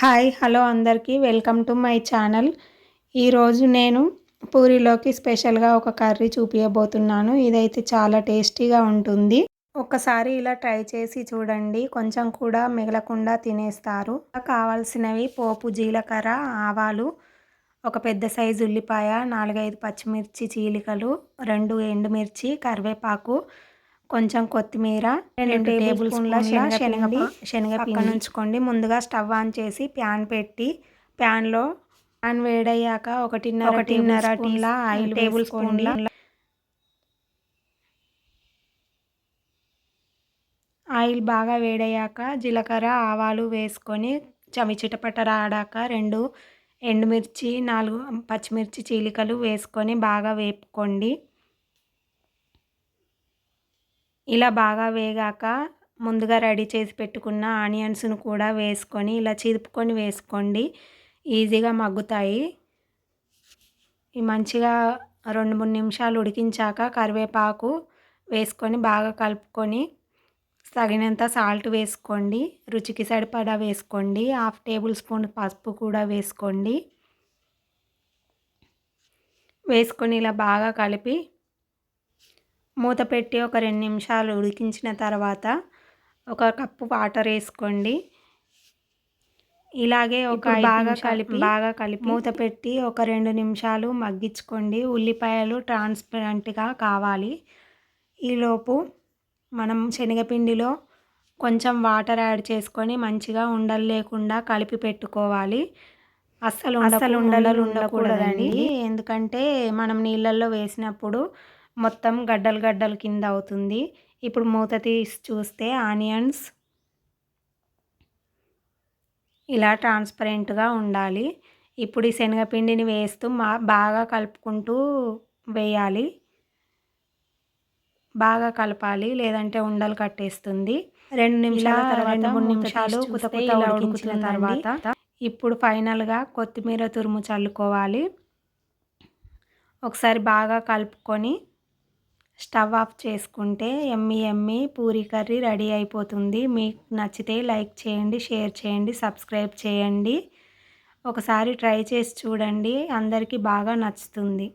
Hi hello అందరికీ. Welcome to my channel. ఈరోజు నేను పూరిలోకి స్పెషల్గా ఒక కర్రీ చూపించబోతున్నాను ఇదైతే చాలా టేస్టీగా ఉంటుంది. ఒకసారి ఇలా ట్రై చేసి చూడండి. కొంచెం కూడా మిగలకుండా తినేస్తారు. కావాల్సినవి పోపు జీలకర్ర ఆవాలు ఒక పెద్ద సైజు ఉల్లిపాయ నాలుగైదు పచ్చిమిర్చి చీలికలు రెండు ఎండుమిర్చి కరివేపాకు కొంచెం కొత్తిమీర రెండు టేబుల్ స్పూన్ల శనగ శనగ పక్కన ఉంచుకోండి. ముందుగా స్టవ్ ఆన్ చేసి ప్యాన్ పెట్టి ప్యాన్లో ప్యాన్ వేడయ్యాక ఒకటిన్నర ఒకటిన్నర టీలా ఆయిల్ టేబుల్ స్పూన్ ఆయిల్ బాగా వేడయ్యాక జీలకర్ర ఆవాలు వేసుకొని చవి చిటపట రాడాక రెండు ఎండుమిర్చి నాలుగు పచ్చిమిర్చి చీలికలు వేసుకొని బాగా వేపుకోండి. ఇలా బాగా వేగాక ముందుగా రెడీ చేసి పెట్టుకున్న ఆనియన్స్ను కూడా వేసుకొని ఇలా చిదుపుకొని వేసుకోండి. ఈజీగా మగ్గుతాయి. మంచిగా రెండు మూడు నిమిషాలు ఉడికించాక కరివేపాకు వేసుకొని బాగా కలుపుకొని తగినంత సాల్ట్ వేసుకోండి. రుచికి సరిపడా వేసుకోండి. హాఫ్ టేబుల్ స్పూన్ పసుపు కూడా వేసుకోండి. వేసుకొని ఇలా బాగా కలిపి మూత పెట్టి ఒక రెండు నిమిషాలు ఉడికించిన తర్వాత ఒక కప్పు వాటర్ వేసుకోండి. ఇలాగే ఒక బాగా కలిపి బాగా కలిపి మూత పెట్టి ఒక రెండు నిమిషాలు మగ్గించుకోండి. ఉల్లిపాయలు ట్రాన్స్పరెంట్గా కావాలి. ఈలోపు మనం శనగపిండిలో కొంచెం వాటర్ యాడ్ చేసుకొని మంచిగా ఉండలు లేకుండా కలిపి పెట్టుకోవాలి. అస్సలు అస్సలు ఉండలు ఉండకూడదండి. ఎందుకంటే మనం నీళ్ళల్లో వేసినప్పుడు మొత్తం గడ్డలు గడ్డలు కింద అవుతుంది. ఇప్పుడు మూత తీసి చూస్తే ఆనియన్స్ ఇలా ట్రాన్స్పరెంట్గా ఉండాలి. ఇప్పుడు ఈ శనగపిండిని వేస్తూ మా బాగా కలుపుకుంటూ వేయాలి. బాగా కలపాలి. లేదంటే ఉండలు కట్టేస్తుంది. రెండు నిమిషాల తర్వాత మూడు నిమిషాలు కుత ఉడికించిన తర్వాత ఇప్పుడు ఫైనల్గా కొత్తిమీర తురుము చల్లుకోవాలి. ఒకసారి బాగా కలుపుకొని స్టవ్ ఆఫ్ చేసుకుంటే yummy yummy puri curry ready అయిపోతుంది. మీకు నచ్చితే లైక్ చేయండి షేర్ చేయండి సబ్స్క్రైబ్ చేయండి. ఒకసారి ట్రై చేసి చూడండి. అందరికీ బాగా నచ్చుతుంది.